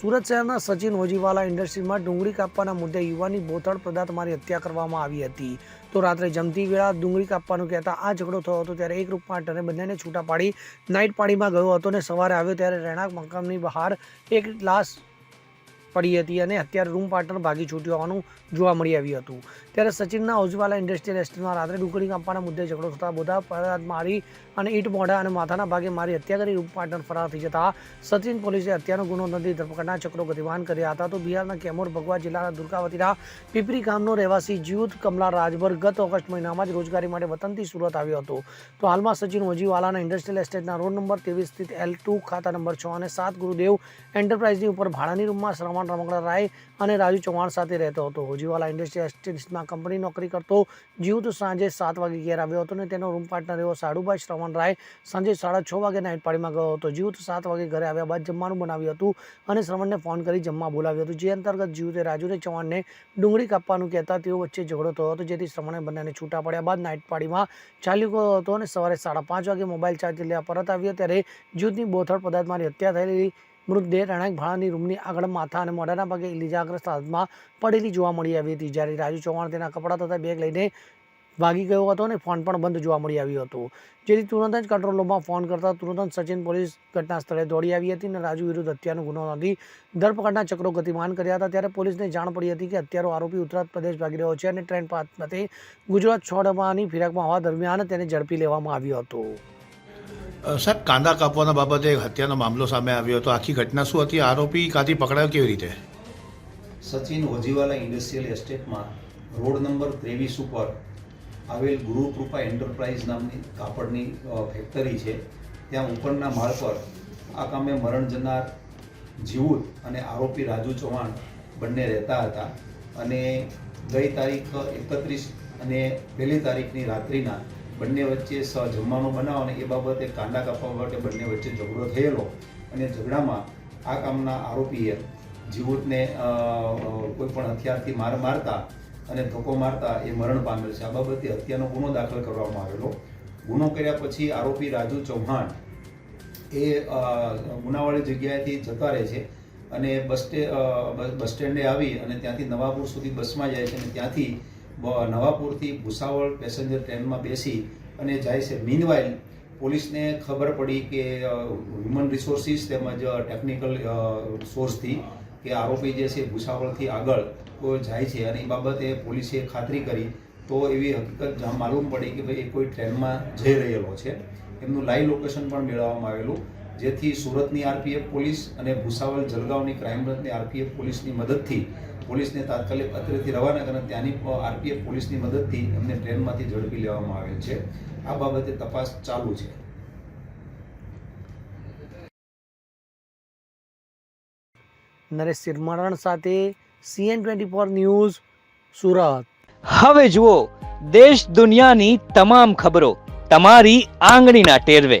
સુરત શહેરના સચિન હોજીવાલા ઇન્ડસ્ટ્રીમાં ડુંગળી કાપવાના મુદ્દે યુવાનની બોથડ પદાર્થ મારી હત્યા કરવામાં આવી હતી. તો રાત્રે જમતી વેળા ડુંગળી કાપવાનું કહેતા આ ઝઘડો થયો હતો ત્યારે એક રૂપમાં પાર્ટનરે બંનેને છૂટા પાડી નાઇટ પાડીમાં ગયો હતો અને સવારે આવ્યો ત્યારે રહેણાંક મકાનની બહાર એક લાશ પડી હતી અને અત્યારે રૂમ પાર્ટનર ભાગી છૂટ્યો હોવાનું જોવા મળી આવ્યું હતું. ત્યારે સચિનના હોજવાલા ઇન્ડસ્ટ્રીયલ એસ્ટેટમાં રાત્રે ડુંગળી કાપવાના મુદ્દે ઝઘડો થતા બધા પદાર્થ મારી અને ઈટ મોઢા અને માથાના ભાગે મારી હત્યા કરી રૂમ પાર્ટનર ફરાર થઈ જતા સચિન પોલીસે હત્યાનો ગુનો નોંધી ધરપકડના ચક્રો ગતિમાન કર્યા હતા. તો બિહારના કેમોર, ભગવા જિલ્લાના દુર્ગાવતીના પીપરી ગામનો રહેવાસી જ્યુત કમલા રાજભર ગત ઓગસ્ટ મહિનામાં જ રોજગારી માટે વતનથી સુરત આવ્યો હતો. તો હાલમાં સચિન ઓજીવાલાના ઇન્ડસ્ટ્રીયલ એસ્ટેટના રોડ નંબર ત્રેવીસ સ્થિત એલ ટુ ખાતા નંબર છ અને સાત ગુરુદેવ એન્ટરપ્રાઇઝની ઉપર ભાડાની રૂમમાં શ્રવણ રમકડા રાય અને રાજુ ચૌહાણ સાથે રહેતો હતો. હોજીવાલા ઇન્ડસ્ટ્રીયલ એસ્ટેટમાં કંપની નોકરી કરતો જીવત સાંજે સાત વાગે ઘેર આવ્યો હતો અને તેનો રૂમ પાર્ટનર એવો સાડુભાઈ શ્રવણ રાય સાંજે સાડા છ વાગે નાઇટ પાર્ટીમાં ગયો હતો. જીવત સાત વાગે ઘરે આવ્યા બાદ જમવાનું બનાવ્યું હતું અને શ્રવણને ફોન કરી જમવા બોલાવ્યું હતું. જે અંતર્ગત જીવતે રાજુને ચૌહાણને ડુંગળી કાપવાનું કહેતા તેઓ વચ્ચે ઝઘડો થયો હતો, જેથી શ્રવણે બંનેને છૂટા પડ્યા બાદ નાઇટ પાર્ટીમાં ચાલ્યું ગયો હતો અને સવારે સાડા પાંચ વાગે મોબાઈલ ચાર્જ લેવા પરત આવ્યો. ત્યારે જીવતની બોથડ પદાર્થમારી હત્યા થયેલી મૃતદેહ રણાક ભાડાની રૂમની આગળ માથા અને મોઢાના ભાગે ઇજાગ્રસ્ત હાથમાં પડેલી જોવા મળી આવી હતી. જ્યારે રાજુ ચૌહાણ તેના કપડાં તથા બેગ લઈને ભાગી ગયો હતો અને ફોન પણ બંધ જોવા મળી આવ્યો હતો. જેથી તુરંત જ કંટ્રોલ રૂમમાં ફોન કરતા તુરંત જ સચિન પોલીસ ઘટના સ્થળે દોડી આવી હતી અને રાજુ વિરુદ્ધ હત્યાનો ગુનો નોંધી ધરપકડના ચક્રો ગતિમાન કર્યા હતા. ત્યારે પોલીસને જાણ પડી હતી કે અત્યારે આરોપી ઉત્તર પ્રદેશ ભાગી રહ્યો છે અને ટ્રેન પાસે ગુજરાત છોડવાની ફિરાકમાં હોવા દરમિયાન તેને ઝડપી લેવામાં આવ્યો હતો. સાહેબ, કાંદા કાપવાના બાબતે હત્યાનો મામલો સામે આવ્યો હતો. આખી ઘટના શું હતી? આરોપી કાંથી પકડાયો કેવી રીતે? સચિન ઓજીવાલા ઇન્ડસ્ટ્રીયલ એસ્ટેટમાં રોડ નંબર ત્રેવીસ ઉપર આવેલ ગુરુકૃપા એન્ટરપ્રાઇઝ નામની કાપડની ફેક્ટરી છે. ત્યાં ઉપરના માળ પર આ કામે મરણ જનાર જીવુત અને આરોપી રાજુ ચૌહાણ બંને રહેતા હતા અને ગઈ તારીખ એકત્રીસ અને પહેલી તારીખની રાત્રિના બંને વચ્ચે સ બનાવો અને એ બાબતે કાંડા કાપવા માટે બંને વચ્ચે ઝઘડો થયેલો અને ઝઘડામાં આ કામના આરોપીએ જીવૂતને કોઈ પણ હથિયારથી માર મારતા અને ધક્કો મારતા એ મરણ પામેલ છે. આ બાબતે હત્યાનો ગુનો દાખલ કરવામાં આવેલો. ગુનો કર્યા પછી આરોપી રાજુ ચૌહાણ એ ગુનાવાળી જગ્યાએથી જતા રહે છે અને બસ સ્ટે બસ સ્ટેન્ડે આવી અને ત્યાંથી નવાપુર સુધી બસમાં જાય છે અને ત્યાંથી નવાપુરથી ભૂસાવળ પેસેન્જર ટ્રેનમાં બેસી અને જાય છે. મીનવાઇલ પોલીસને ખબર પડી કે હ્યુમન રિસોર્સિસ તેમજ ટેકનિકલ સોર્સથી કે આરોપી જે છે ભૂસાવળથી આગળ તો જાય છે અને એ બાબતે પોલીસે ખાતરી કરી. તો એવી હકીકત માલુમ પડી કે ભાઈ એ કોઈ ટ્રેનમાં જઈ રહેલો છે. એમનું લાઈવ લોકેશન પણ મેળવવામાં આવેલું. જેથી સુરતની આરપીએફ પોલીસ અને ભૂસાવલ જલગાંવની ક્રાઇમ બ્રાન્ચની આરપીએફ પોલીસની મદદથી પોલીસને તાત્કાલિક અત્રેથી રવાના કરી ત્યાંની આરપીએફ પોલીસની મદદથી એમને ટ્રેનમાંથી ઝડપી લેવામાં આવેલ છે. આ બાબતે તપાસ ચાલુ છે. નરેશ સિરમરણ સાથે CN twenty four news Surat. હવે જુઓ દેશ દુનિયાની તમામ ખબરો તમારી આંગળીના ટેરવે.